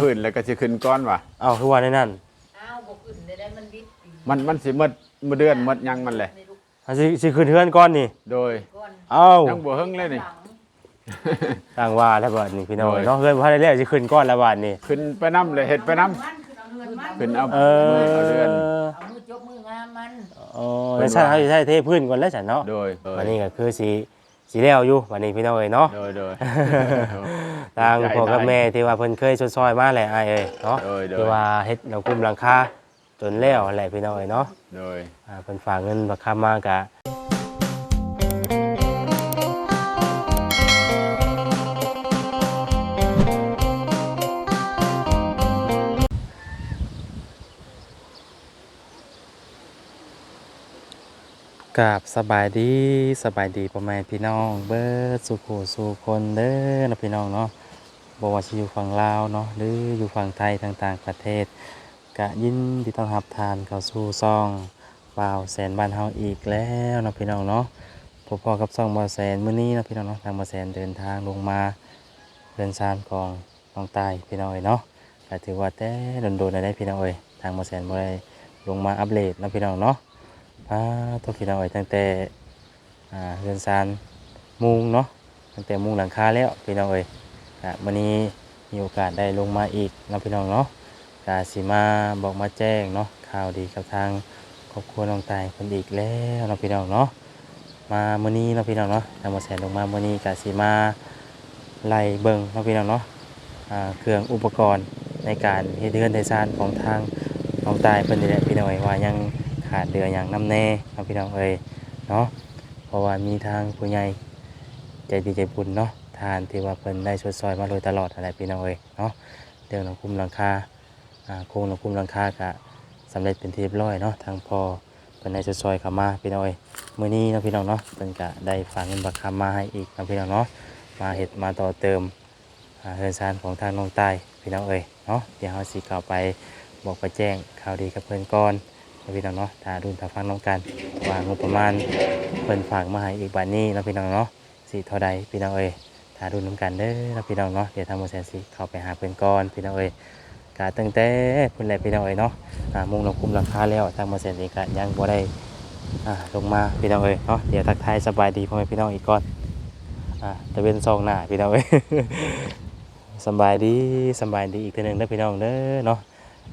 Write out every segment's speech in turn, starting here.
พื้นแล้วก็สิขึ้นก้อนว่ะเอ้าคือว่าในนั้นอ้าวบ่ขึ้นได้ได้มันวิดปีมันมันสิหมดมื้อเดือนหมดหยังมันเลยในลูกอันสิสิขึ้นเฮือนก่อนนี่ โดยก้อนเอ้ายังบ่เฮิงเลยนี่ หลังต่างว่าแล้วบัดนี้พี่น้องโดยเนาะเฮือนบ่ทันได้แล้วสิขึ้นก่อนแล้วบัดนี้ขึ้นไปน้ำเลยเฮ็ดไปน้ำ มันขึ้นเอาเงินมันขึ้นเอาเอมือเอาเดือน อ เอามือจบมืองามมัน อ๋อแล้วใช่เขาสิใช้เทพื้นก่อนแล้วฉันเนาะโดยโดยวันนี้ก็คือสี สีแล้วอยู่วันนี้พี่น้องเอ้ยเนาะโดยโดย ทางพ่อกับแม่ที่ว่าเพิ่นเคยชดซอยมาแหละอ้ายเอ้ยเนาะโดยโดย ที่ว่าเฮ็ดหลังคุมหลังคาจนแล้วแหละพี่น้องเอ้ยเนาะโดย อ่าเพิ่นฝากเงินบักคามากะ กราบสบายดีสบายดีพ่อแม่พี่น้อง เบิดสุขสู่คนเด้อนะพี่น้องเนาะบ่ว่าสิอยู่ฝั่งลาวเนาะหรืออยู่ฝั่งไทยต่างๆประเทศกะยินดีต้อนรับทานเข้าสู่ซ่องบ่าวแสนบ้านเฮาอีกแล้วนะพี่น้องเนาะพบพอกับซ่องบ่าวแสนมื้อนี้นะพี่น้องเนาะทางบ่าวแสนเดินทางลงมาเดินซานของน้องตายพี่น้องเอ้ยเนาะก็ถือว่าแต่โดนๆได้พี่น้องเอ้ยทางบ่าวแสนบ่ได้ลงมาอัปเดตนะพี่น้องเนาะ อ่าตัวพี่น้องเอ้ยตั้งแต่อ่าเรือนซานมุงเนาะตั้งแต่มุงหลังคาแล้วพี่น้องเอ้ยอะวันนี้มีโอกาสได้ลงมาอีกเนาะพี่น้องเนาะกาสิมาบอกมาแจ้งเนาะข่าวดีกับทางครอบครัวน้องตายคนอีกแล้วเนาะพี่น้องเนาะมามื้อนี้เนาะพี่น้องเนาะทางมาแสนลงมามื้อนี้กาสิมาไล่เบิ่งเนาะพี่น้องเนาะอ่าเครื่องอุปกรณ์ในการเฮ็ดเรือนไทซานของทางน้องตายเพิ่นนี่แหละพี่น้องเอ้ยว่ายัง ขาดเดืออย่างน้ำแน่เอาพี่น้องเอ้ยเนาะเพราะว่ามีทางผู้ใหญ่ใจดีใจบุญเนาะทานที่ว่าเพิ่นได้ช่วยซอยมาโดยตลอดอะไรพี่น้องเอ้ยเนาะเรื่องหลังคุมหลังคาอ่าโครงหลังคุมหลังคากะสำเร็จเป็นที่เรียบร้อยเนาะทางพอเพิ่นได้ช่วยซอยเข้ามาพี่น้องเอ้ยมื้อนี้เนาะพี่น้องเนาะเพิ่นกะได้ฝากเงินบักคำมาให้อีกเนาะพี่น้องเนาะมาเฮ็ดมาต่อเติมอ่าเรือนซานของทางน้องใต้พี่น้องเอ้ยเนาะเดี๋ยวเฮาสิเข้าไปบอกไปแจ้งข่าวดีกับเพิ่นก่อน พี่น้องเนาะถ้าดุนถ้าฟังน้องกันว่างบประมาณเพิ่นฝากมาให้อีกบาทนี้เนาะพี่น้องเนาะสิเท่าใดพี่น้องเอ้ยถ้าดุนน้ำกันเด้อเนาะพี่น้องเนาะเดี๋ยวทางโมเสสิเข้าไปหาเพิ่นก่อนพี่น้องเอ้ยกะตั้งแต่เพิ่นแหละพี่น้องเอ้ยเนาะอ่ามุงลงคุมหลังคาแล้วทางโมเสสิกะยังบ่ได้อ่าลงมาพี่น้องเอ้ยเนาะเดี๋ยวทักทายสบายดีพ่อแม่พี่น้องอีกก่อนอ่าตะเวนซองหน้าพี่น้องเอ้ยสบายดีสบายดีอีกเทีนึงเด้อพี่น้องเด้อเนาะ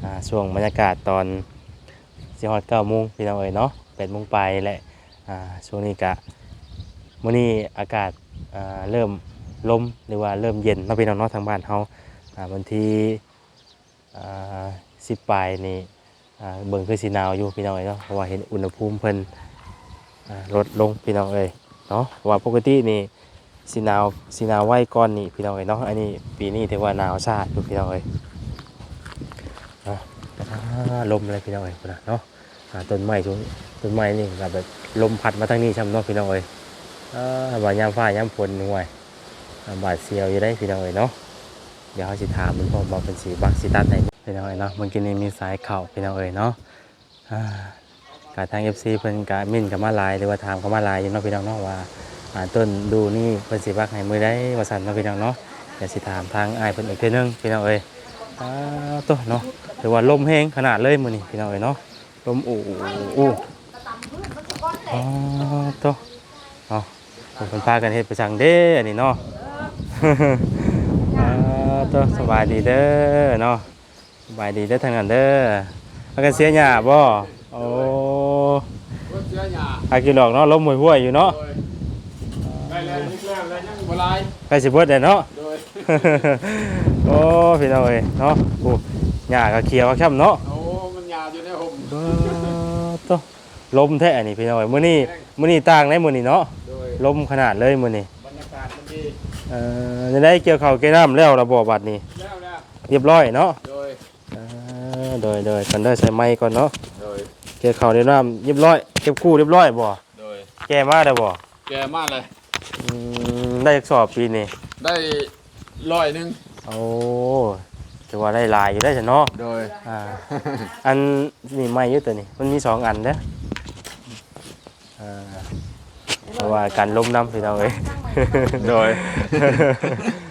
อ่าช่วงบรรยากาศตอน สิฮอดเก้าโมงพี่น้องเอ๋ยเนาะแปดโมงไปแหละอ่าช่วงนี้กะมื้อนี้อากาศอ่าเริ่มลมหรือว่าเริ่มเย็นเนาะพี่น้องเนาะทางบ้านเฮาอ่าวันที่อ่าสิบปลายนี่อ่าเบิ่งคือสิหนาวอยู่พี่น้องเอ๋ยเนาะเพราะว่าเห็นอุณหภูมิเพิ่นอ่าลดลงพี่น้องเอ๋ยเนาะเพราะว่าปกตินี่สิหนาวสิหนาวไหวก่อนนี่พี่น้องเอ๋ยเนาะอันนี้ปีนี้ถือว่าหนาวชาอยู่พี่น้องเอ๋ย ลมอะไรพี่น้องเอ๋ยพุ่นน่ะเนาะอ่าต้นไม้ช่วงต้นไม้นี่ก็แบบลมพัดมาทางนี้ช่ำเนาะพี่น้องเอ้ยอ่าว่ายามฟ้ายามฝนห่วยอ่าบาดเสียวอยู่ได้พี่น้องเอ้ยเนาะเดี๋ยวเขาสิถามมันพอมาเป็นสีบักสีตัดไหนพี่น้องเอ้ยเนาะมันกินนี่มีสายเข่าพี่น้องเอ้ยเนาะอ่ากาทาง FC เพิ่นกะมิ่นกับมาลายหรือว่าถามเขามาลายอยู่เนาะพี่น้องเนาะว่าอ่าต้นดูนี่เพิ่นสิบักให้มือได้ว่าซั่นเนาะพี่น้องเนาะเดี๋ยวสิถามทางอ้ายเพิ่นอีกเทื่อนึงพี่น้องเอ้ยอ่าตัวเนาะ ถือว่าลมแห้งขนาดเลยมื้อนี้พี่น้องเอ้ยเนาะลมอู้อู้อู้อ๋อโตัวอ๋อผมเป็นพากันเฮ็ดไปสั่งเด้ออันนี้เนาะอ๋อโตัวสบายดีเด้อเนาะสบายดีเด้อทางนั้นเด้ออากันเสียหญ้าบ่โอ้อากินดอกเนาะลมห่วยห่วยๆอยู่เนาะได้แล้วนิดแล้วแล้วยังบ่ลายใกล้สิเบิดแล้วเนาะโดยโอ้พี่น้องเอ้ยเนาะโอ้ หญ้าก็เขียวครับเนาะโอ้มันยาวอยู่ในห่มเบ้อโตัวลมแท้อันนี้พี่น้องเอ้ยมื้อนี้มื้อนี้ต่างได้มื้อนี้เนาะโดยลมขนาดเลยมื้อนี้บรรยากาศมันดีเอ่อจะได้เกี่ยวข้าวเกี่ยวน้ำแล้วระบบบัดนี้แล้วแล้วเรียบร้อยเนาะโดยเอ่อโดยโดยกันได้ใส่ไม้ก่อนเนาะโดยเกี่ยวข้าวเกี่ยวน้ำเรียบร้อยเก็บกู้เรียบร้อยบ่โดยแก้มาได้บ่แกมากเลยอืมได้จักสอบปีนี้ได้ร้อยหนึ่งโอ้ ถือว่าได้หลายอยู่ได้จ้ะเนาะโดยอ่า อันนี่ไม้เยอะตัวนี้มันมีสองอันเด้ออ่าเพราะว่าการล้มน้ำพี่น้องเอ้ย โดย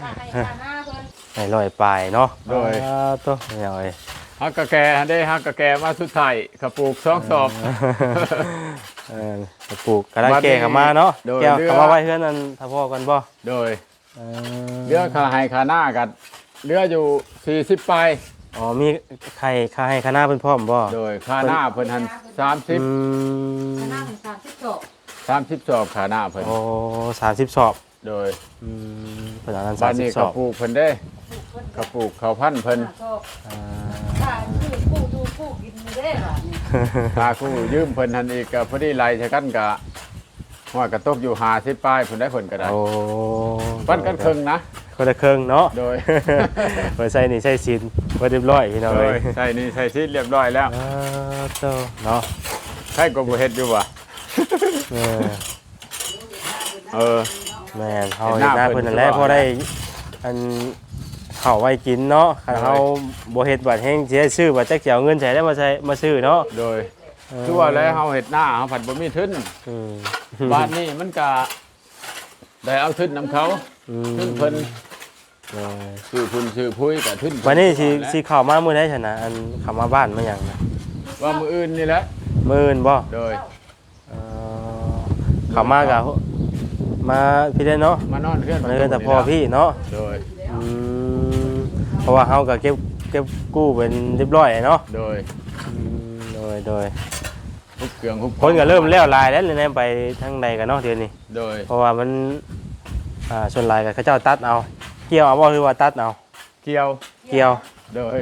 ว่าให้ตาหน้าเพิ่นให้ลอยปลายเนาะโดย อ่าตัวพี่น้องเอ้ย ฮักกะแกได้ฮักกะแกมาสุดท้ายกระปลูกสองสอบเออไปปลูกกระดาษแก้เข้ามาเนาะโดยแก้วเรือเข้ามาไว้เพื่อนนั่นถ้าพ่อกันบ่โดยเอเรือขาให้ขาหน้ากัน เรืออยู่ 40ปลายอ๋อมีไข่ค่าให้คณะเพิ่นพร้อมบ่โดยขาหน้าเพิ่นหันอื30มนั่งสามสิบโต30สอบขาหน้าเพิ่นโอ้สามสิบสอบโดยอืมเพิ่นเอานั้นบ้าสานมสินี้บสกระอบปลูกเพิ่นได้กระปลูกเขาวพันธุ์เพิ่นอ่า ถ้าคือผู้ดูผู้กินไม่ได้หรอนี่ถ้าคู่ยืมเพิ่นหันอีกก็พอดีไล่ใช้กันก็หัวกระตกอยู่50ปลายเพิ่นได้เพิ่นก็ได้โอ้ปั้นกันครึ่งนะ คนละครึ่งเนาะโดย ไว้ใส่นี่ใส่สินไว้เรียบร้อยพี่น้องโดเอ้ยยใส่นี่ใส่ซีดเรียบร้อยแล้วอ่าโตเนาะใช่ก็บ่เฮ็ดอยู่ว่ะเออเออ แม่นเฮาเห็เฮ็นดหหน้าน้าเพิ่เพิ่นนนั่นแหละตลอดพอได้อันเข้าไว้กินเนาะคันโดยเฮาบ่เฮ็ดบัดแฮงสิให้ซื้อบัดจักสิเอาเงินใช้ได้มาใช้มาซื้อเนาะโดยทั่วแล้วเฮาเฮ็ดหน้าเฮาผัดบ่มีทุนอืมบ้านนี้มันก็ได้เอาทุนนํเขาอืม ทุนเพิ่น เออซื้อพุ่นซื้อพุ้ยก็ทุนเพิ่วันนี้สิแหละสิเข้ามามื้อใดชนะ อันเข้ามาบ้านมาหยังนะว่ามื้ออื่นนี่แหละมื้ออื่นบ่โดยเออเข้ามาก็มาพี่ได้เนาะมานอนเพื่อนมาเอิ้นแต่พ่อพี่เนาะโดยอืมเพราะว่าเฮาก็เก็บเก็บกู้เป็นเรียบร้อยเนาะโดยอืมโดยโดยฮุบเครื่องฮุบคนก็เริ่มแล้วลายแล้วเลยนะไปทางใดกันเนาะเดี๋ยวนี้โดยเพราะว่ามันอ่าส่วนลายกับเขาเจ้าตัดเอา เกี่ยวเอาบ่คือว่าตัดเอาเกี่ยว เกี่ยวโดย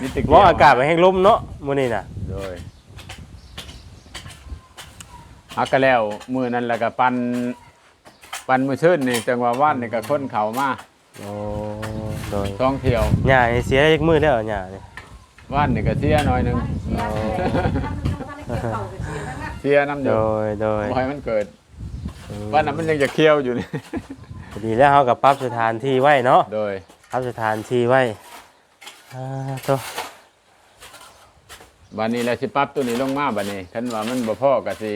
มีแตะเกี่ยวว่าอากาศมันแห้งลมเนาะมื้อนี้น่ะโดยฮักก็แล้วมื้อนั้นแล้วก็ปันปันมื้อชื่นนี่จังหวะว่านนี่ก็คนเขามาโอ้โดยท่องเที่ยวหญ้านี่เสียอีกมื้อแล้วหญ้านี่ว่านนี่ก็เสียหน่อยหนึง เสียน้ำอโดยู่ยโดยบ่ให้มันเกิด ว่านนั้นมันยังจะเคี้ยวอยู่นี่ดีแล้วเฮาก็ปรับสถานที่ไว้เนาะโดยปรับสถานที่ไว้อ่าโตบัดนี้แล้วสิปรับตัวนี้ลงมาบัดนี้คันว่ามันบ่พอก็สิ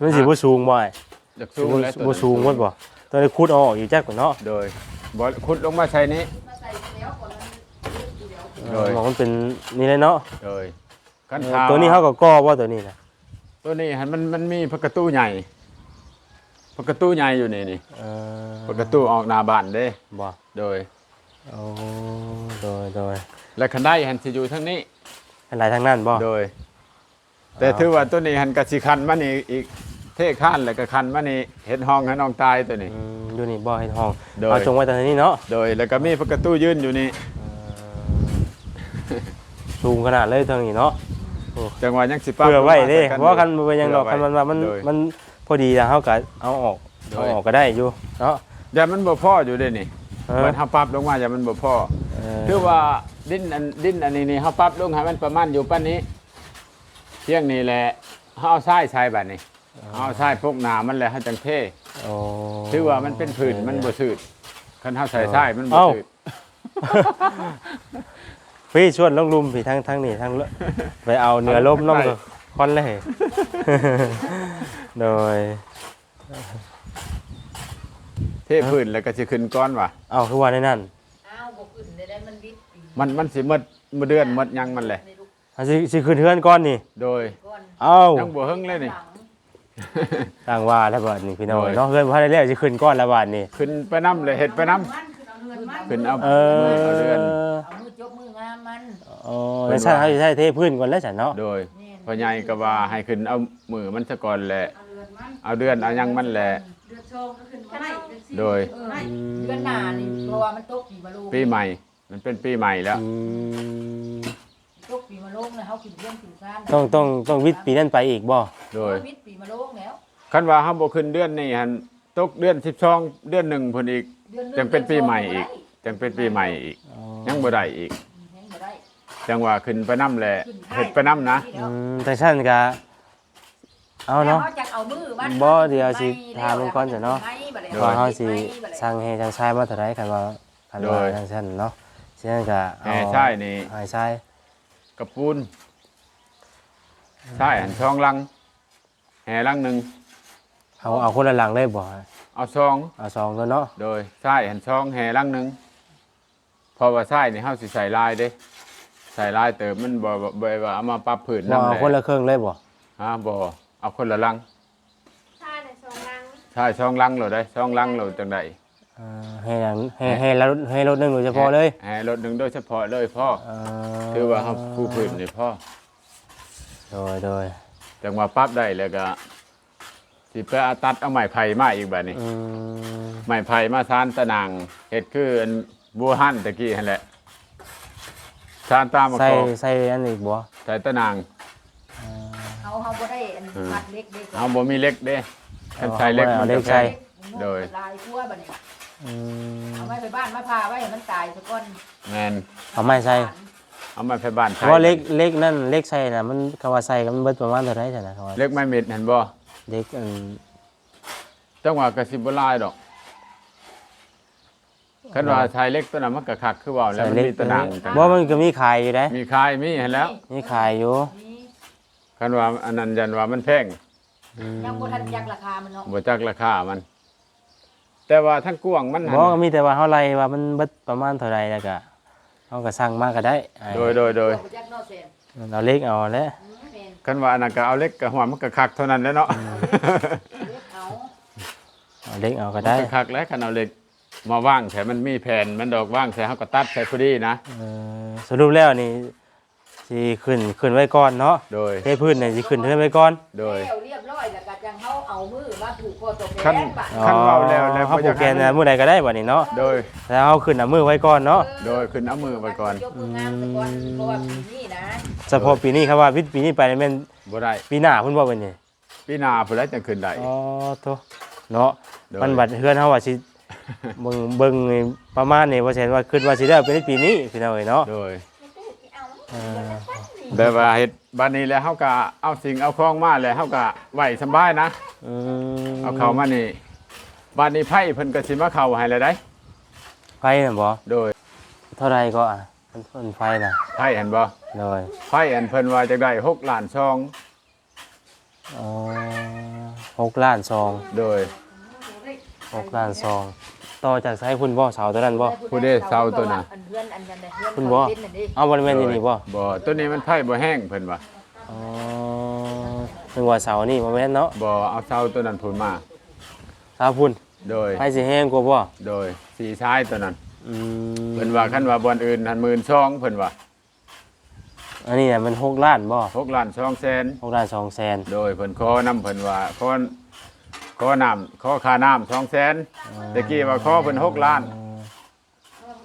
มันสิบ่สูงบ่ไอ้จะสิสูงบ่แล้วตัวบ่สูงหมดบ่ตอนนี้ขุดเอาออกอีกจักก่อนเนาะโดยบ่ขุดลงมาใส่นี้โดยมองมันเป็นนี่เลยเนาะโดยคันเออทาตัวนี้เขาก็ก่อว่าตัวนี้นะตัวนี้หันมันมันมีพระกระตู้ใหญ่ พระกระตู้ใหญ่อยู่นี่นี่เออพระกระตู้ออกหน้าบ้านเด้บ่โดย โอ้โดยโดยและคันได้หันสิอยู่ทางนี้อะไรทางนั้นบ่โดย แต่ถือว่าตัวนี้หันกะสิคันมานี่อีกเท่ข้านแล้วก็คันมานี่เห็นห้องให้น้องตายตัวนี้ อืมอยู่นี่บ่เฮ็ดห้องโดย เอาจงไว้ตรงนี้เนาะโดยแล้วก็มีพระกระตู้ยืนอยู่นี่เออสูงขนาดเลยตรงนี้เนาะจังหวะยังสิป้าเพื่อไว้เด้ลงมเพราะว่าคันมันเป็นหยังดอกเพื่คัอนไว้มันว่ามันโดยมันพ อดีแล้วเฮาก็เอาออกโดเอายออกก็ได้อยู่เนาะอย่ามันบ่พออยู่เด้นี่เออมันเฮาปรับลงมาอย่ามันบ่พอเออคือว่าดินอันดินอันนี้นี่เฮาปรับลงให้มันประมาณอยู่ปานนี้เที่ยงนี้แหละเฮาเอาทรายใส่บัดนี้เฮาเอาทรายพวกหนามันแหละเฮาจังเทโอ้ถือว่ามันเป็นผืนมันบ่สืดคันเฮาใส่ทรายมันบ่เอ้าสืดพี่ชวนลงลุมพี่ทั้งทั้งนี่ทั้งเลอะไปเอาเนื้อลมน้องก็คอนเลย โดย เทผืนแล้วก็สิขึ้นก้อนว่ะเอาคือว่าในนั้นอ้าวบ่ขึ้นได้ได้มันวิดปีมันมันสิหมดมื้อเดือนหมดหยังมันแหละ ในลูกอันสิสิคืนเฮือนก่อนนี่ โดยก้อนเอ้ายังบ่เฮิงเลยนี่ หลัง ต่างว่าแล้วบาดนี้พี่น้องโดย เนาะเฮือนบ่ทันได้แล้วสิคืนก่อนแล้วบาดนี้ ขึ้นไปน้ำเลยเฮ็ดไปน้ำมันขึ้นเอาเรือนมันขึ้นเอา เอมือเอาเดือนอเอามือจบมืองามมันอ๋อแล้วใช่เขาสิใช้เทพื้นก่อนแล้วจ้ะเนาะ โดยแน่น พ่อใหญ่ก็ว่าให้ขึ้นเอามือมันซะก่อนแหละ เอาเรือนมันเอาเดือนเอาหยังมันแหละ เดือนโชว์ก็ขึ้นมาได้เดือนสี่โดย เออเดือนหน้านี่เพราะว่ามันตกปีมะโรงปีใหม่ มันเป็นปีใหม่แล้ว อืมตกปีมะโรงแล้วเฮาขึ้นเรื่องขึ้นซ่านต้องต้องต้องวิทย์ปีนั้นไปอีกบ่โดยวิทย์ปีมะโรงแล้ว คันว่าเฮาบ่ขึ้นเดือนนี้หันตกเดือน12เดือนหนึ่งพุ่นอีกดือนหจังเป็นปีใหม่อีก จังเป็นปีใหม่อีก ยังบ่ได้อีกยังบ่ได้ จังว่าขึ้นไปน้ำแหละขึ้นได้เฮ็ดไปน้ำนะอืมแต่ฉันก็เอาเนาะแล้วจะเอามือมันบ่เดี๋ยวสิถามมันก่อนจ้ะเนาะไม่บัดนี้ว่าเฮาสิไม่บัดนี้สั่งให้ทางชายมาเท่าไหร่กันว่าคันว่าทางฉันเนาะฉะนั้นก็เอาแห่ใช่นี่ให้ชายกระปูนใช่หันช่องลังแห่ลังหนึงเอาเอาคนละหลังเลยบ่เอาเอาซองเอาสองตัวเนาะโดยใส่หันซองแห่ลังหนึงเพราะว่าใส่นี่เฮาสิใส่ลายเด้ใส่ลายเติมมันบ่บ่บ่ว่าเอามาปรับผืนบ่นำเอาคนละครึ่งเลยบ่ฮะบ่เอาคนละลังใช่ในสองลังใช่ซองลังโหลดได้ซองลังโหลดจังได๋อ่าให้หยังให้ให้แล้วให้รถหนึงโดยเฉพาะเลยแห่รถหนึงโดยเฉพาะเลยพ่อเอ่คือว่าเฮาผู้ผืนนี่พ่อโดยโดยจังว่าปรับได้แล้วก็สิไปเอาตัดเอาไม้ไผ่มาอีกบัดนี้ อืมไม้ไผ่มาซานตะนางเฮ็ดคืออันบัวหั่นตะกี้หั่นแหละ ซานตามมาใส่ขอใส่อันอีกบ่ใส่ตะนางเขาเขาบ่ได้อันมัดเล็กเด็กเอาบ่มีเหล็กเด้คันใส่เหล็กมันเล็จะกแพใส่งโดย ลายทั่วบัดนี้อืมเอาไว้ไปบ้านมาพาไว้ให้มันตายซะก่อนแม่นเอาไม้ใส่เอามาไปบ้านเพใช้ราะว่าเล็กเล็กนั่นเล็กใส่น่ะมันคำว่าใส่ก็มันเบิดประมาณเท่าไหร่จ้ะนะคำว่าเหล็กไม้เม็ดเห็นบ่เล็กอันจังหวะก็สิบ่หลายดอก คันว่าใช้เหล็กตัวนั้นมันก็คักคือเว้าแล้วใส่มันเล็กมีตะนางจังบ่มันก็มีขายอยู่ได้มีขายมีเห็นแล้วมีขายอยู่นี่คันว่าอันนั้นยันว่ามันแพงอืมยังบ่ทันยักราคามันเนาะบ่จักราคามัน แต่ว่าทั้งกวางมันหั่นบ่ก็มีแต่ว่าเฮาไล่ว่ามันเบิดประมาณเท่าไหร่แล้วก็เฮาก็สั่งมาก็ได้ โดยโดยโดยบ่ยักนอกเส้นเอาเล็กเอาแหล้วอืมแม่นคันว่าอันนั้นก็เอาเหล็กกับหัวมันก็คักเท่านั้นแหล้วเนาะเล็กเอาเอาเล็กเอาก็ได้มันก็คักแล้วคันเอาเหล็ก มาว่างแต่มันมีแผ่นมันดอกว่างแต่เฮาก็ตัดใส่พอดีนะ เออสรุปแล้วนี่สิขึ้นขึ้นไว้ก่อนเนาะโดย เทพื้นนี่สิขึ้นเทือนไว้ก่อน โดย แล้วเรียบร้อยแล้วก็จังเฮาเอามือมาผูกคอตกแขขั้น นบัดขั้นเว้าแล้วแล้วเฮาผูกแขนนะมื้อใดก็ได้บัดนี้เนาะโดย แล้วเฮาขึ้นเอามือไว้ก่อนเนาะโดยขึ้นเอามือไว้ก่อน ยกมืองามซะก่อนเพราะว่าปีนี้นะเฉพาะปีนี้ครับว่าวิทย์ปีนี้ไปนี่แม่นบ่ได้ปีหน้าเพิ่นบ่เป็นนี่ปีหน้าพุ่นแล้วจังขึ้นได้ อ๋อโตเนาะโดย มันบัดเฮือนเฮาว่าสิ เบิ่งเบิ่งนี่ประมาณนี้ว่าแสนว่าคิดว่าสิได้เป็นในปีนี้พี่น้องเอ้ยเนาะโดยเออแต่ว่าเฮ็ดบัดนี้แล้วเฮาก็เอาสิ่งเอาของมาแล้วเฮาก็ไว้สำบายนะ อืมเอาเข้ามานี่บัดนี้ไผเพิ่นก็สิมาเข้าให้แล้วได้ไฟน่ะบ่โดยเท่าไรก็อะมันเพิ่นไฟน่ะไผเห็นบ่เลยไผอันเพิ่นว่าจะได้6ล้านซอง อ๋อหกล้านซองโดย หกล้านซองต่อจากไสคุณบ่เสาตัวนั้นบ่ ผู้ใดเซาตัวน่ะ อันเพื่อนอันนั้นน่ะเพื่อนคุณบ่ เขาเล่นนั่นดิเอาบ่ได้แม่นอยู่นี่บ่บ่ตัวนี้มันไผบ่แห้งเพิ่นว่าอ๋อนึกว่าเสานี่บ่แม่นเนาะบ่เอาเซาตัวนั้นพุ่นมาเสาพุ่นโดยไฟสิแห้งกว่าบ่โดยสีชายตัวนั้นอืมเพิ่นว่าคันว่าบ่อนอื่นหันหมื่นช่องเพิ่นว่าอันนี้น่ะมันหกล้านบ่6ล้านช่องแสน หกล้านสองแสนโดยเพิ่นขอนํเพิ่นว่าขอ ขอน้ำขอค่าน้ำช่องแสนตะกี้ว่าขอเพิ่น6ล้าน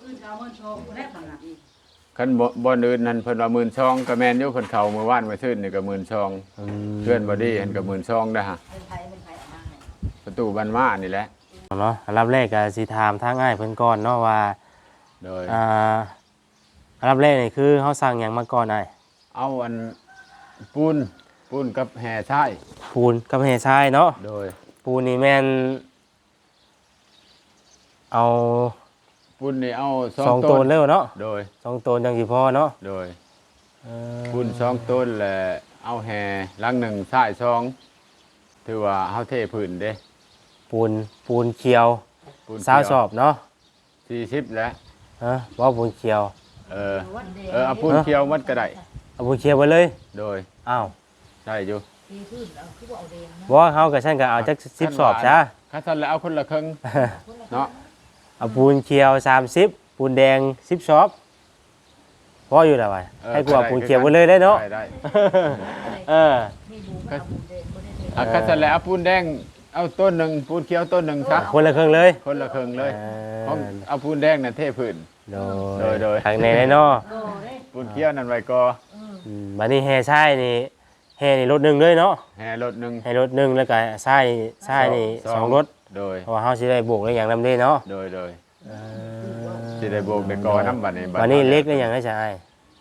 อื่นเขาเพิ่นโชว์แรกบัดน่ะคันบ่บ่อนอื่นนั่นเพิ่นว่าหมื่นช่องก็แม่นอยู่เพิ่นเข้าเมื่อวานเมื่อซื่นนี่ก็หมื่นช่องอืมเพื่อนบ่ดีเห็นก็หมื่นช่องได้ฮะเป็นไผเป็นไผเอามาให้ประตูบ้านมานี่แหละเนาะอันดับแรกก็สิถามทางอ้ายเพิ่นก่อนเนาะว่าโดยอ่าอันดับแรกนี่คือเฮาสั่งหยังมาก่อนอ้ายเอาอันปูนปูนกับแห่ชายปูนกับเฮทรายเนาะโดย ปูนนี่แม่น เอาปูนนี่เอาสองต้นแล้วเนาะโดย สองต้นจังสิพอเนาะโดยเออปูนสองต้นแหละเอาแห่ลังหนึ่งชายสองถือว่าเฮาเทพื้นเด้ปูนปูนเขียวปูนสาวสอบเนาะ40แล้วฮะว่าปูนเขียว เออวันเดียวเออเอาปูนเขียวมันก็ได้เอาปูนเขียวไปเลย โดย อ้าวใช่อยู่ ตีพื้นเอาคือบ่เอาแดงนะบ่เฮากับฉันก็เอาจักสิบสอบจ้าคันซั่นแล้วเอาคนละครึ่งเนาะ เอาปูนเขียว30ปูนแดง10สอบพออยู่แล้วว่ะให้กูเอาปูนเขียวไปเลยได้เนาะ ได้ได้เออมีบูมเอาบูมแดงบ่ได้เลยอะคันซั่นแล้วเอาปูนแดงเอาต้นหนึ่งปูนเขียวต้นหนึ่งซะคนละครึ่งเลยคนละครึ่งเลยเอเอาอเอาปูนแดงน่ะเทพื้น โดโดยโดย ทางในได้เนาะโอ้เด้ปูนเขียวนั่นไว้ก็อืมบัดนี้แห่ทรายนี่ แห่นี่รถหนึงเลยเนาะแห่รถหนึ่งให้รถหนึงแล้วก็ทรายทรายนี่สองสองรถโดยเพราะว่าเฮาสิได้โบกได้อย่างนำเด้เนาะโดยโดยเอสิได้โบกได้กอน้ำบัดนี้บัดนี้เล็กได้อย่างได้ใช่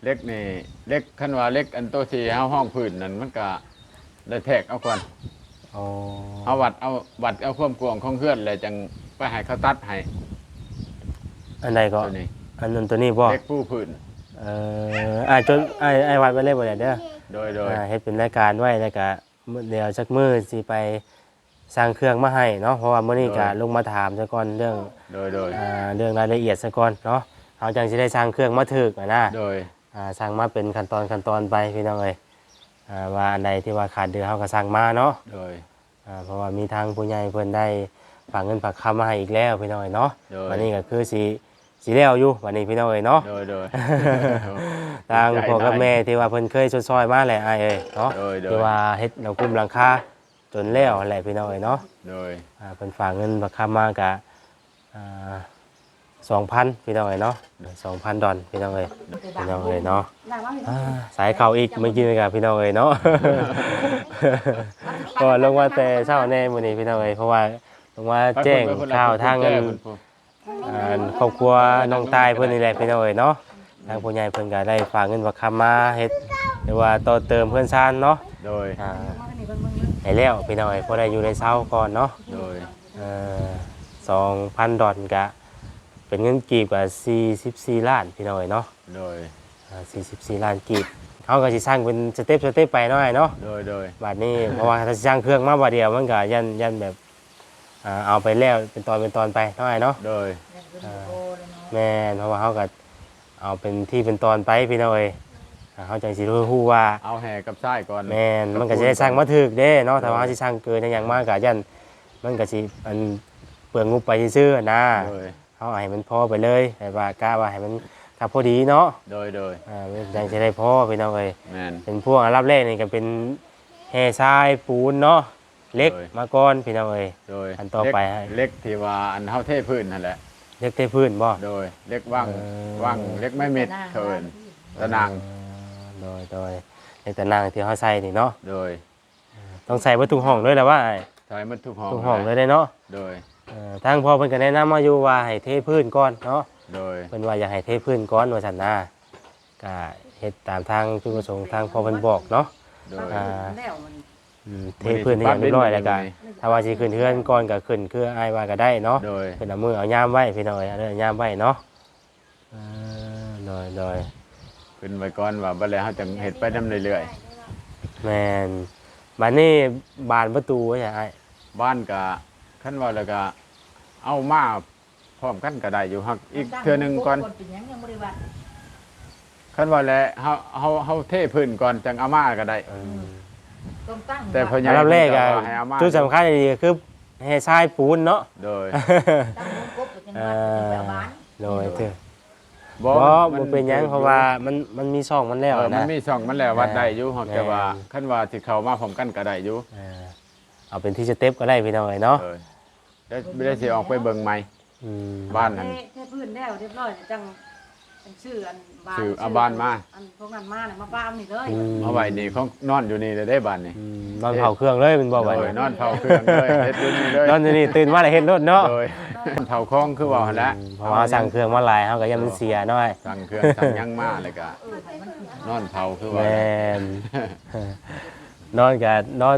เล็กนี่เล็กคันว่าเล็กอันโตที่เฮาห้องพื้นนั่นมันก็ได้แทกเอาก่อนอ๋อเอาวัดเอาวัดเอาความกว้างของเฮือนแล้วจังไปให้เขาตัดให้อันใดก็ตัวนี้อันนั้นตัวนี้บ่เล็กปูพื้นเอ่ออ่าจนไอ้ไอ้วัดไว้เลยบ่เนี่ยเด้อ โดยโดยอ่าเฮ็ดเป็นรายการไว้แล้วก็มื้อเดี๋ยวสักมื้อสิไปสร้างเครื่องมาให้เนาะเพราะว่ามื้อนี้ก็โดยลงมาถามซะก่อนเรื่องโดยโดยอ่าเรื่องรายละเอียดซะก่อนเนาะเอาจังสิได้สร้างเครื่องมาถึกอะนะ โดย อ่าสร้างมาเป็นขั้นตอนขั้นตอนไปพี่น้องเอ้ยอ่าว่าอันใดที่ว่าขาดเดือเฮาก็สร้างมาเนาะโดย อ่าเพราะว่ามีทางผู้ใหญ่เพิ่นได้ฝากเงินฝากคำมาให้อีกแล้วพี่น้องเอ้ยเนาะโดย วันนี้ก็คือสิ สิแล้วอยู่วันนี้พี่น้องเอ้ยเนาะโดยโดยทางพ่อกับแม่ที่ว่าเพิ่นเคยชดซอยมาแหละอ้ายเอ้ยเนาะโดยโดยที่ว่าเฮ็ดเรากุ้มหลังคาจนแล้วแหละพี่น้องเอ้ยเนาะโดยอ่าเป็นฝากเงินบักคำมากะสองพันพี่น้องเอ้ยเนาะสองพันดอลพี่น้องเอ้ยพี่น้องเอ้ยเนาะได้ว่าอ่าสายเข่าอีกเมื่อกี้นี่กับพี่น้องเอ้ยเนาะ ก็ลงว่าแต่เช้าแน่มื้อนี้พี่น้องเอ้ยเพราะว่าลงว่าแจ้งข่าวทางเงิน อ่าครอบครัวน้องตายเพิ่นนี่แหละพี่น้องเอ้ยเนาะทางผู้ใหญ่เพิ่นก็ได้ฝากเงินบักคำมาเฮ็ดหรือว่าต่อเติมเพื่อนชานเนาะโดย อ่าให้แล้วพี่น้องเอ้ยพอได้อยู่ในเช้าก่อนเนาะ โดย สองพันดอลกะ เป็นเงินกีบกับ44ล้านพี่น้อยเนาะโดย อ่า44ล้านกีบเขาก็สิสร้างเป็นสเต็ปสเต็ปไปหน่อยเนาะโดย โดย บาดนี้ เพราะว่าถ้าสิสร้างเครื่องมาบาดเดียวมันก็ยันยันแบบอ่าเอาไปแล้วเป็นตอนเป็นตอนไปหน่อยเนาะโดย แม่นเพราะว่าเขาก็เอาเป็นที่เป็นตอนไปพี่น้อยอ่าเขาจังสิรู้ฮู้ว่า เอาแห่กับไส้ก่อน แม่นมันก็จะได้สร้างมาถึกเด้เนาะถ้าว่าเขาสิสร้างเกินอย่างมากก็ยันมันก็สิมันเปลืองงบไปซื่อๆนะโดยเอาให้มันพอไปเลยแต่ว่ากะว่าให้มันกับพอดีเนาะโดยโดยอ่ามันยังจะได้พอพี่น้องเอ้ยแมน เป็นพวกอันรับแรกนี่ก็เป็นแห่ทรายปูนเนาะเล็กโดย มาก่อนพี่น้องเอ้ย โดยอันต่อไปให้ เล็กที่ว่าอันเฮาเทพื้นนั่นแหละ เล็กเทพื้นบ่ โดยเล็กว่างเออ ว่างเล็กไม่เม็ดเถินตะนางโดยโดยเล็กแต่นางที่เขาใส่นี่เนาะโดยต้องใส่ไว้ทุกห้องด้วยแหละว่าไอ้ใช้มันทุกห้องทุกห้องเลยได้เนาะโดยเอ่อทางพ่อเพิ่นก็แนะนำมาอยู่ว่าให้เทพื้นก่อนเนาะ โดยเพิ่นว่าอยากให้เทพื้นก่อนว่าซั่นนะก็เฮ็ดตามทางจุดประสงค์ทางพ่อเพิ่นบอกเนาะ โดย อ่า แล้วมัน อืมเทพื้นให้อย่างเรียบร้อยแล้วก็ถ้าว่าสิขึ้นเฮือนก่อนก็ขึ้นคืออ้ายว่าก็ได้เนาะโดย ขึ้นเอามือเอาย่ามไว้พี่น้อยเอาเด้อย่ามไว้เนาะอ่าโดยโดยขึ้นไว้ก่อนว่าบ่แล้วเฮาจังเฮ็ดไปนำเรื่อยแม่นบัดนี้บานประตูไว้จ้ะอ้ายๆบ้านก็คันว่าแล้วก็เอามาพร้อมกันก็ได้อยู่ฮักอีกเทื่อหนึงก่อนเป็นหยังยังบ่ได้ว่าคันว่าแล้วเฮาเฮาเฮาเทพื้นก่อนจังเอามาก็ได้ อืม ต้องตั้งแต่พอ อันดับแรกก็เพิ่นว่าให้เอามาจุดสำคัญดีก็คือให้ทรายปูนเนาะ โดยตั้งวงกบเป็นยังเอไงอแบบบ้านโดยเถอะบ่บ่บ่เป็นหยังเพราะว่ามันมันมีช่องมันแล้วเออมันนะ มีช่องมันแล้ววัดได้อยู่ฮอกแต่ว่าแม่นคันว่าสิเข้ามาพร้อมกันก็ได้อยู่เออเอาเป็นที่สเต็ปก็ได้พี่น้อยเนาะเออแล้วไม่ได้สิออกไปเบิ่งใหม่อืมบ้านนั้น แค่พื้นแล้วเรียบร้อยจังเป็นชื่ออัน บ้านชื่อเอาบ้านมา อันพวกนั้นมาเนี่ยมาบ้านนี่เลยอืมเอาไว้นี่เขานอนอยู่นี่เลยได้บ้านนี่อืมนอนเผาเครื่องเลยเป็นบ่โดไว้ยนอนเผาเครื่องเลยเฮ็ดอยู่นี่เลยนอนอยู่นี่ตื่นมาแล้วเฮ็ดรถเนาะโดยเผาคลองคือว่าหั่นแหละอืมเพราะว่าสั่งเครื่องมาหลายเฮาก็ยังมันเสียหน่อยสั่งเครื่องสั่งหยังมาแล้วก็นอนเผาคือว่าแม่นนอนก็นอน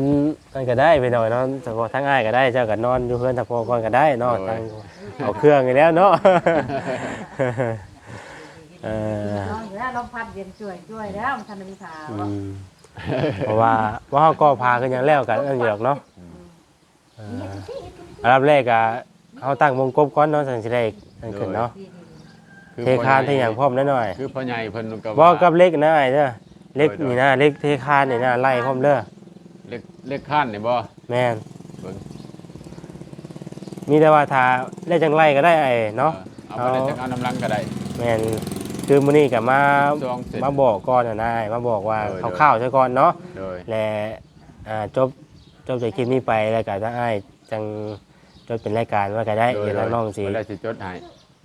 นั่นก็ได้พี่น้อยนอนเฉพาะทั้งอ้ายก็ได้เจ้าก็นอนอยู่เพื่อนทางพ่อก่อนก็ได้เนาะทั้งเอาเครื่องอยู่แล้วเนาะ เออน้องอยู่แล้วลมพัดเย็นช่วยช่วยแล้วมันทันได้มีผาอืว่ามเพราะว่าว่าเขาก็พาขึ้นอย่างแล้วกันนั่นอยู่หรอกเนาะเอออันดับแรกอะเขาตั้งวงกบก่อนเนาะสังสิได้นั่นขึ้นเนาะคือเทคานเทอย่างพร้อมแน่หน่อยคือพ่อใหญ่เพิ่นก็บ่กับเล็กนะไอ้เด้อเล็กนี่นะเล็กเทคานนี่นะไล่พร้อมเด้อเล็กเล็กข้านนี่บ่แม่นเบิ่งมีแต่ว่าถ้าได้จังไล่ก็ได้ไอ้เนาะ เอาไปได้จังเอาน้ำลังก็ได้แม่น คือมื้อนี้ก็มาจองเสร็จมาบอกก่อนนะนายมาบอกว่าโดยคร่าวๆซะก่อนเนาะโดย และอ่าจบจบจากคลิปนี้ไปแล้วก็ถ้าอ้ายจังจดเป็นรายการว่าก็ได้โดยเดี๋ยวน้องๆสิ บ่ได้สิจดให้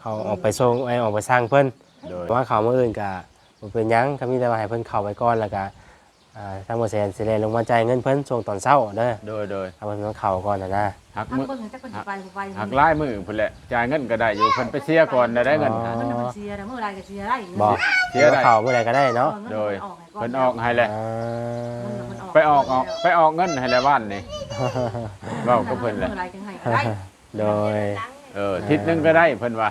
เขาออกไปส่งไอ้ออกไปสร้างเพิ่นโดย ว่าเขาเมื่ออื่นก็บ่เป็นหยังก็มีแต่ว่าให้เพิ่นเข้าไปก่อนแล้วก็ อ่าทางบ่แซนสิได้ลงมาจ่ายเงินเพิ่นส่งตอนเช้าเด้อโดยโดยเอาเพิ่นมาเข้าก่อนน่ะนะหักทั้งมือเบิ่งจักเป็นสิไปสิไปหักลายมือพุ่นแหละจ่ายเงินก็ได้อยู่เพิ่นไปเสียก่อนได้ได้เงินอ๋อมันมันเสียแต่เมื่อไรก็เสียได้บ่เสียได้เข้าเมื่อใดก็ได้เนาะโดยเพิ่นออกให้แหละ อ่าไปออกออกไปออกเงินให้แล้วบ้านนี่เว้าก็เพิ่นแหละเมื่อไรจังให้ได้โดยเออทิศหนึงก็ได้เพิ่นว่า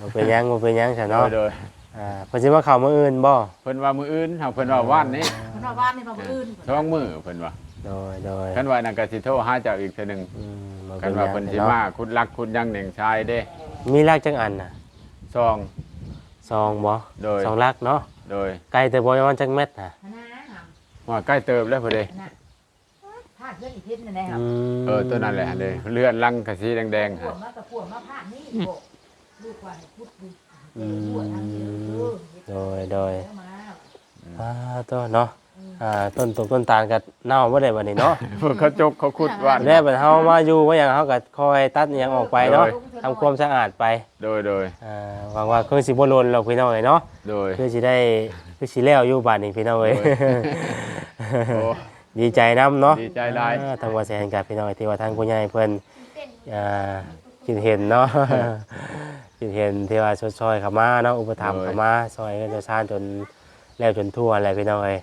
บ่เป็นหยังบ่เป็นหยังซะโดเนาะยโดย อ่าเพิ่นสิมาเข้ามื้ออื่นบ่เพิ่นว่ามื้ออื่นเฮาเพิ่นว่าว่านนี้มันว่าบ้านนี่บ่อื่นช่องมือเพิ่นว่าอโดยโดยคันว่านั่นก็สิโทรหาเจ้าอีกเทื่อหนึงอืมบ่กัเป็นนหว่ายังเพิ่นสิเนาะมาคุดรักคุดยังเหน่งชายเด้มีรากจังอันน่ะซอง ซองบ่โดย ซองรากเนาะโดยไกลแต่บ่ประมาณจักเม็ดน่ะคณะหำว่าใกล้เติบแล้วพอดีคณะพาดเพื่อนอีกทิศนึงนะครับอืมเออตัวนั้นแหละเด้เลื่อนลังกะสีแดงๆพวฮะกมากับพวกมาพาดนี่บอกลูกว่าให้พุทธดูอืปวดทางเดียวเอมอโดยโดยแล้วมาอ่าตัวเนาะอ่าต้นตกต้นตาลก็เน่าบ่ได้บัดนี้เนาะพวกเขาจกเขาขุดว่านแล้วบัดเฮามาอยู่ว่าหยังเฮาก็คอยตัดอิหยังออกไปเนาะทำความสะอาดไปโดยโดยอ่าหวังว่าคือสิบ่หล่นหรอกพี่น้องเอ้ยเนาะโดย คือสิได้คือสิแล้วอยู่บัดนี้พี่น้องเอ้ย โอ้ ดีใจนํเนาะดีใจหลาย อ่ทางว่าแสนกับพี่น้องที่ว่าทางผู้ใหญ่เพิ่นเต้นอ่าคิดเห็นเนาะ คิดเห็นที่ว่าซอยๆเข้ามาเนาะอุปถัมภ์เข้ามาซอยก็จะสร้างจนแล้วจนทั่วอะไรพี่น้องเอ้ย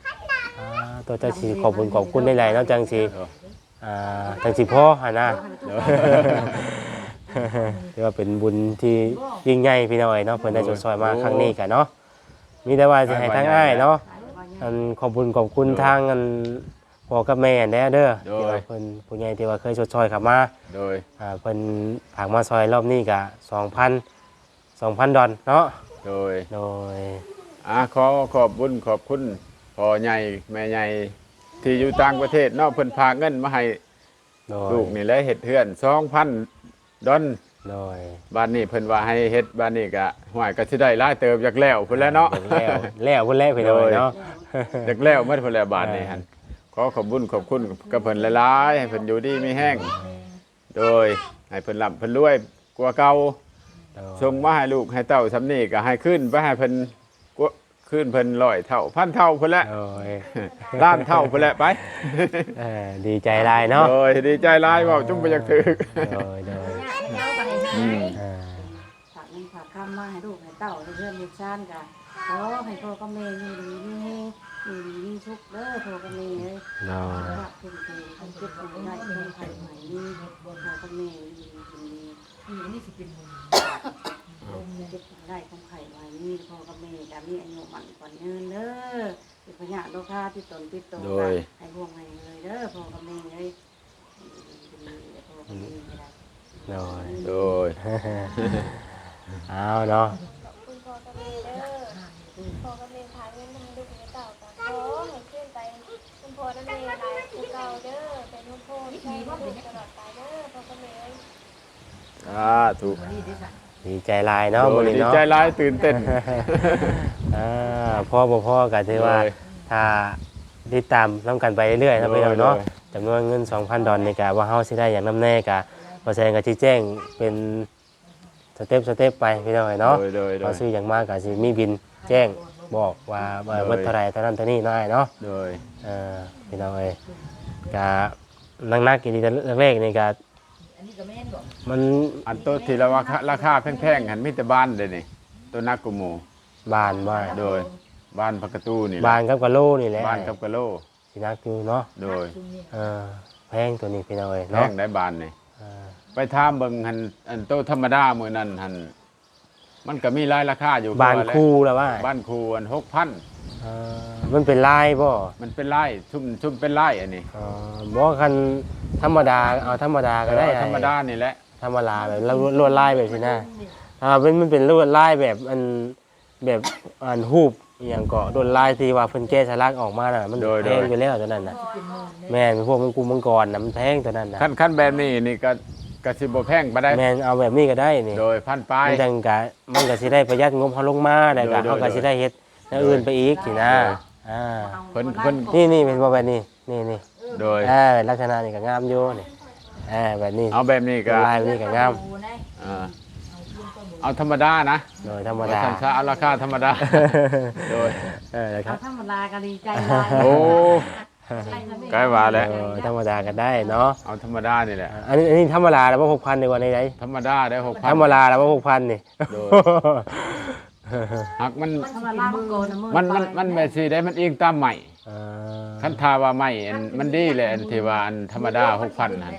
อ่าตัวเจ้าสิขอบคุณขอบคุณได้หลายๆเนาะจังสิอ่าจังสิพ่อหั่นนะ ถือว่าเป็นบุญที่ยิ่งใหญ่พี่น้องเอ้ยเนาะเพิ่นได้ซอยๆมาครั้งนี้กันเนาะมีแต่ว่าสิให้ทางอ้ายเนาะอันขอบคุณขอบคุณทางอันพ่อกับแม่แน่เด้อที่ว่าเพิ่นผู้ใหญ่ที่ว่าเคยชดชอยขับมาโดย อ่าเพิ่นผากมาซอยรอบนี้ก็2,000 2,000ดอลเนาะโดยโดยอ่าขอขอบบุญขอบคุณพ่อใหญ่แม่ใหญ่ที่อยู่ต่างประเทศเนาะเพิ่นพาเงินมาให้โดยลูกนี่แหละเฮ็ดเฮือน2,000ดอลโดยบ้านนี้เพิ่นว่าให้เฮ็ดบ้านนี้ก็ห่วยก็สิได้หลายเติบจากแล้วพุ่นแหล้วเนาะแล้วแล้วพุ่นแล้วพี่น้องเอ้ยเนาะจากแล้วเมื่อพุ่นแล้วบาทนี้หั่นขอขอบคุญขอบคุณกับเพิ่นหลายๆให้เพิ่นอยู่ดีมีแห้ง โดยให้เพิ่นร่ำเพิ่นรวยกว่าเก่าโดย ส่งมาให้ลูกให้เต้าสำนี้ก็ให้ขึ้นไปให้เพิ่นกว่าขึ้นเพิ่นร้อยเท่า พันเท่าพุ่นแหละโดยล้านเท่าพุ่นแหละไปเออดีใจหลายเนาะโดยดีใจหลายเว้าจุ่มไปอยากถึกโดยโดยเนี่ยให้เจ้าไปให้อืมอ่าฝากเงินฝากคำมาให้ลูกให้เต้าให้เพื่อนลูกชานกันขอให้พ่อกับแม่อยู่ดีมีแรงอยู่ดีมีทุกข์เด้อพ่อกับแม่เอ้ยโดยฝากเพิ่นคือให้เจ็บให้ได้ให้ไข่ใหม่นี่พ่อกับแม่อยู่ดีมี นี่สิเป็นบุญเจ็บได้ของไข่ใหม่นี่พ่อกับแม่จะมีอายุมันกว่าเนินเด้อสิพญาโลกาที่ตนที่โตกันให้ห่วงให้เลยเด้อพ่อกับแม่เอ้ยพ่อกับแม่ไม่ได้โดยโดยเอาเนาะคุณพ่อกับแม่เด้อพ่อกับแม่พาเงินมาให้ลูกให้เต่ากันขอให้ขึ้นไปคุณพ่อและแม่หลายคือเก่าเด้อเป็นลูกพ่อใช้ลูกตลอดไปเด้อพ่อกับแม่ อ่าถูกดีใจหลายเนาะโดมื้ยอนี้ดีเนาะใจหลายตื่นเต้น อ่าพ่อบ่พ่อก็ถือว่าโดยถ้าติดตามนํกันไปเรื่อยๆนะพี่น้องเนาะโดยจำนวนเงิน 2,000 ดอลนี่ก็ว่าเฮาสิได้อย่างนํแน่ก็บ่แซงก็สิแจ้งเป็นสเต็ปสเต็ปไปพี่น้องเนาะ โดยโดยโดเรายซื้ออย่างมากก็สิมีบินแจ้งบอกว่าเอ่อโดยเบิดเท่าไหร่เท่านั้นเท่านี้เนาะอ้ายเนาะโดย เออพี่น้องเอ้ยก็นักๆกินดีแต่แรกๆนี่ก็ อันนี้ก็แม่นบอกมันอันโตที่ราคาราคาแพงๆหันมีแต่บ้านเลยนี่ตัวนักกุโมบานบ่โดยบ้านพักกระตูนี่แหละบานกับกะโลนี่แหละบ้านกับกะโลสินักอยู่เนาะโดยเออแพงตัวนี้พี่น้องเอ้ยแพเนาะงได้บ้านนี่เออไปถามเบิ่งหันอันโตธรรมดามื้อนั้นหันมันก็มีหลายราคาอยู่บานว่าแหละคู่แล้วว่า บ้านครูอัน6,000 เออมันเป็นลายบ่มันเป็นไร่ชุ่มชุ่มเป็นไร่อันนี้เออบ่คันธรรมดาเอาธรรมดาก็ได้เออธรรมดานี่แหละธรรมดาแบบลวดลายแบบนี้นะอ่าเป็นมันเป็นลวดลายแบบอันแบบอันฮูบอหย่างเกาะลวดลายที่ว่าเพิ่นแก้สลักออกมาน่ะมันแพงอยู่แล้วตัวนั้นน่ะแม่นพวกมันกูมังกรนะมันแพงตัวนั้นนะขั้นขั้นแบบนี้นี่ก็ก็สิบ่แพงปานใดแม่นเอาแบบนี้ก็ได้นี่ โดยพันปลาย มันจังกะมันก็สิได้ประหยัดงบเขาลงมาได้ก็โดยโดยเขาก็สิได้เฮ็ด อย่างอื่นไปอีกสินะโดยอ่าเพิ่นเพิ่นนี่นี่เป็นว่าแบบนี้นี่นี่โดยเออลักษณะนี่ก็งามอยู่นี่เออแบบนี้เอาแบบนี้ก็ลายแบบนี้ก็งามเออเอาธรรมดานะ โดยธรรมบ่ดาทันซะเอาราคาธรรมดา โดยเออแล้วคเขารับธรรมดาก็ดีใจหลายโอ้ใกล้ว่าแล้วเออธรรมดาก็ได้เนาะ เอาธรรมดานี่แหละ อันนี้อันนี้ธรรมดาแล้วว่า6,000ดีกว่าในไหนธรรมดาได้หกพันธรรมดาแล้วว่า6,000นี่โดย หักมันธรรมดามันโกนมันมันมันแม่สิได้มันเองตามใหม่อ่าคันทาว่าใหม่อันมันดีเลยอันที่ว่าอันธรรมดา6,000นั่น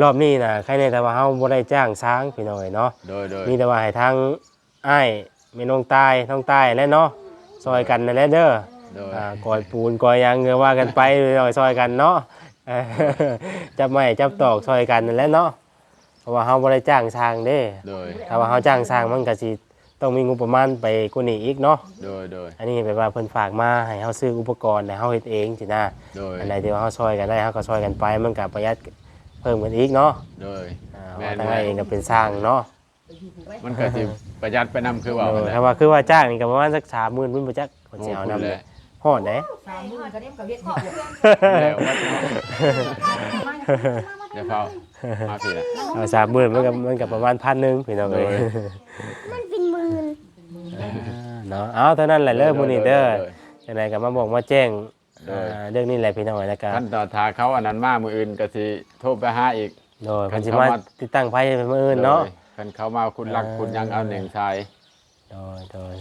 รอบนี้นะใครในแต่ว่าเฮาบ่ได้จ้างช้างพี่น้อยเนาะ โดยโดยมีแต่ว่าให้ทางอ้ายแม่น้องตายน้องตายและเนาะซอยกันนั่นแหละเด้อ โดยอ่ากอยปูนกอยหยังเงือว่ากันไปหน่อยซอยกันเนาะเออจับไม้จับตอกซอยกันนั่นแหละเนาะเพราะว่าเฮาบ่ได้จ้างสร้างเด้โดยถ้าว่าเฮาจ้างสร้างมันก็สิ ต้องมีงบประมาณไปกว่านี้อีกเนาะ โดยโดย อันนี้แบบว่าเพิ่นฝากมาให้เฮาซื้ออุปกรณ์ให้เฮาเฮ็ดเองสินะโดย อันใดที่ว่าเฮาซอยกันได้เฮาก็ซอยกันไปมันก็ประหยัดเพิ่มกันอีกเนาะโดย อ่าแม่น ทางเราเองก็เป็นสร้างเนาะมันก็สิประหยัดไปนำคือว่าเอหั่อนแหละถ้าว่าคือว่าจ้างนี่ก็ประมาณสัก30,000พุ่นบ่จักคนสิเอาโอ้นำพุ่นเลแหยละฮอดเด้ สามหมื่นก็ได้ก็เฮ็ดเกาะอยู่แล้ววัดเนาะเดี๋ยวเฝ้ามาพี่ละ เอาสามหมื่นมันก็มันก็ประมาณพันหนึ่งพี่น้องเอ้ย โดย เนาะเอาเท่านั้นแหละเลิกมื้อนี้เด้อโดยจังไดก็มาบอกมาแจ้งโดยอ่าเรื่องนี้แหละพี่น้องเอ้ยแล้วก็ขั้นตอนทาเขาอันนั้นมามืออื่นก็สิโทรไปหาอีก โดยเพิ่นสิมาติดตั้งไฟเป็นมื้ออื่นเนาะโดยคันเขามาคุณรักคุณยังเอาหนึ่งชายโดยโดย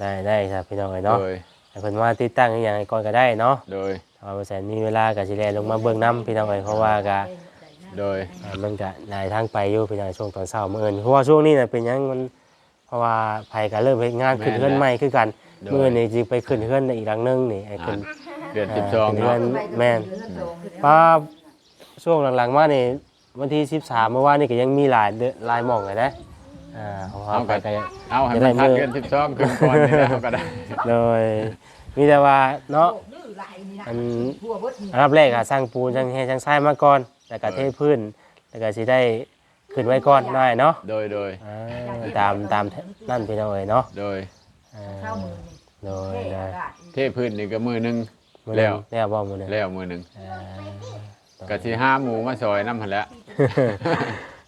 ได้ได้ครับพี่น้องเอ้ยเนาะโดยให้เพิ่นมาติดตั้งอหยังให้ก่อนก็ได้เนาะ โดยถ้าว่าบ่แสนมีเวลาก็สิแลลงมาเบิ่งนํพี่น้องเอ้ยเพราะว่าก็โดยอ่ามันก็หลายทางไปอยู่พี่น้องช่วงตอนเช้ามื้ออื่นเพราะว่าช่วงนี้น่ะเป็นหยังมันเพ ราะว่าไผก็เริ่มเฮ็ดงานขึ้นเฮือนใหม่คือกันโดย มื้อนี้สิไปขึ้นเฮือนอีกหลังหนึงนี่ไอ้ขึ้น เดือนสิบสองเดือเนาะนแม่นป้าช่วงหลังๆมานี่วันที่ 13 เมื่อวานนี่ก็ยังมีหลายเดือนหลายหม่องเลยนะอ่าเพราะว่าเอาไปกันก็เอาให้จะได้มันทันมือเดือนสิบสองขึ้นก่อนนี่แล้วก็ได้เลยมีแต่ว่าเนาะอันอันดับแรกอะสร้างปูนสร้างแห่สร้างทรายมาก่อน แล้วก็เทพื้น แล้วก็สิได้ ขึ้นไว้ก่อนได้เนาะโดยโดยอ่าตามตามนั่นพี่น้องเอ้ยเนาะโดย อ่าเข้ามือโดยได้เทพื้นนี่ก็มือหนึงมื้อแล้ว แล้วบ่มื้อนึงแล้วมือหนึงอ่าก็สิห้าหมูมาซอยน้ำหันแหล้ว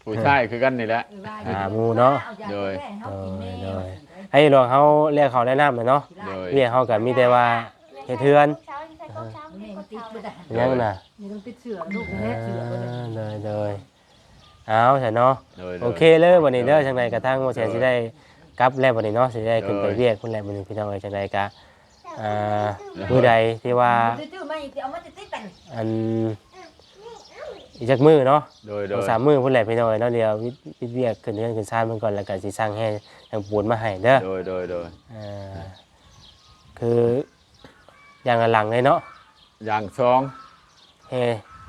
ผู้ชายคือกันนี่แหละหาหมู่เนาะโดยโดยโดย ให้ลองเฮาเรียกเขาแนะนำเลยเนาะโดย เรียกเขาก็มีแต่ว่า เฮ็ดเทือนเช้าที่ใส่ข้าวเช้านี่ที่มันติข้าดวบ่เช้าได้ยังน่ะ นี่ต้องติดเสือลูกอ่แม่เสือบ่ได้าเลย เลย เอาใช่เนาะโดยโดย โอเคเลยวันนี้เด้อจังไดกระทั่งโมเสนสิได้กลับแล้ววันนี้เนาะสิได้ขึ้นไปโดยเรียกพุ่นแหละวันนี้พี่น้องเอ้ยจังไดกะอ่ามื้อใดที่ว่าตื้อๆมาอีกเอามาติดๆกันอันอีกจักมื้อเนาะ โดยโดสอยงสามมื้อพุ่นแหละพี่น้องเอ้ยเนาะเดี๋ยววิวิเรียกขึ้นเรือนขึ้นซ่านมันก่อนแล้วก็สิสั่งให้ทางปูนมาให้เด้อโดยโดยโดยอ่าคืออย่างละหลังเลยเนาะอย่างสองเฮ้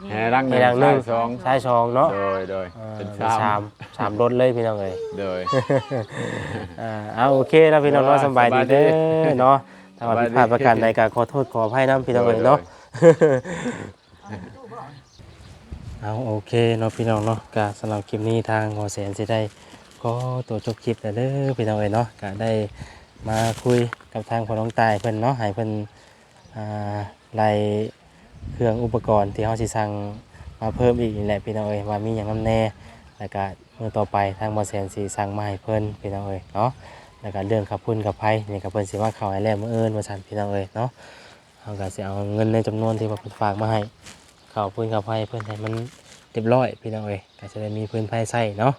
แห่รังหในนึ่งหลังหนึงสองใช้ชองเนาะโดยโดยอ่าเป็นเป็นสาสามมสามรถเลยพี่น้องเอ้ย โดย อ่าเอาโอเคแล้วพี่น้องเนาะเออสำบายดีเด้สบายดีอเนาะถ้าว่าสบายผิดีดพลาดประการใดก็ขอโทษขออภัยนํพี่น้องเอ้ยเนาะ เอาโอเคเนาะพี่น้องเนาะก็สำหรับคลิปนี้ทางหอแสนสิได้ก็ตัวจบคลิปแต่เด้อพี่น้องเอ้ยเนาะก็ได้มาคุยกับทางพ่อน้องตายเพิ่นเนาะให้เพิ่นอ่าไล่ เครื่องอุปกรณ์ที่เฮาสิสั่งมาเพิ่มอีกนี่แหละพี่น้องเอ้ยว่ามีหยังนำแน่แล้วก็เมื่อต่อไปทางหอแสนสิสั่งมาให้เพิ่นพี่น้องเอ้ยเนาะแล้วก็เรื่องขับพุ่นกับไผนี่ก็เพิ่นสิว่าเข้าให้แล้วมื้ออื่นว่าซั่นพี่น้องเอ้ยเนาะเฮาก็สิเอาเงินในจำนวนที่ว่าเพิ่นฝากมาให้เข้าพื้นข้าไฟเพื่อนให้มันเรียบร้อยพี่น้องเอ้ยก็จะได้มีพื้นไฟใส่เนาะ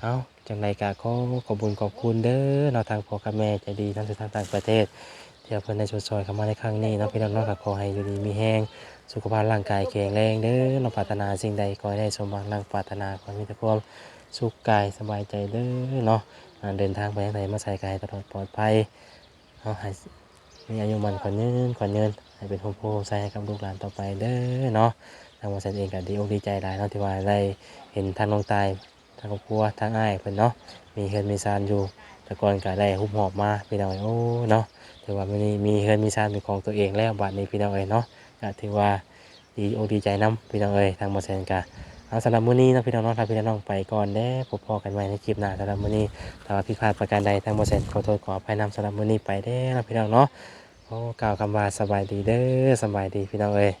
เอาจังไรกะขอขอบคุญขอบคุณเด้อเนาะทางพ่อกับแม่ใจดีทั้งทางต่างประเทศ เที่เอาเพิ่นได้ช่วยซอยเข้ามาในครั้งนี้เนาะพี่น้องเนาะก็ขอให้อยู่ดีมีแห้งสุขภาพร่างกายแข็งแรงเด้อเราปรารถนาสิ่งใดขอให้ได้สมหวังดังปรารถนาขอให้มีแต่ความสุขกายสบายใจเด้อเนาะเดินทางไปยังไงมาใส่กายตลอดปลอดภัยเอาให้มีอายุมันขวัญยืนขวัญยืนให้เป็นโฮมโพใส่ให้กับลูกหลานต่อไปเด้อเนาะทางวาสันเองก็ดีอกดีใจหลายเนาะที่ว่าได้เห็นทางน้องตายทางครอบครัวทางอ้ายเพิ่นเนาะมีเฮือนมีซานอยู่แต่ก่อนก็ได้หุบหอบมาพี่น้อยโอ้เนาะ ถือว่ามันมีเฮือนมีซานเป็นของตัวเองแล้วบัดนี้พี่น้องเอ๋ยเนาะถือว่าดีอกดีใจน้ำพี่น้องเอ๋ยทางมาสันกาเอาสำหรับมื้อนี้นะพี่น้องเนาะถ้าพี่น้องไปก่อนเด้พบพอกันใหม่ในคลิปหน้าสำหรับมื้อนี้ถ้าว่าผิดพลาดประการใดทางมาสันขอโทษขออภัยนำสำหรับมื้อนี้ไปเด้นะพี่น้องเนาะโอ้กล่าวคำว่าสบายดีเด้อสบายดีพี่น้องเอ๋ย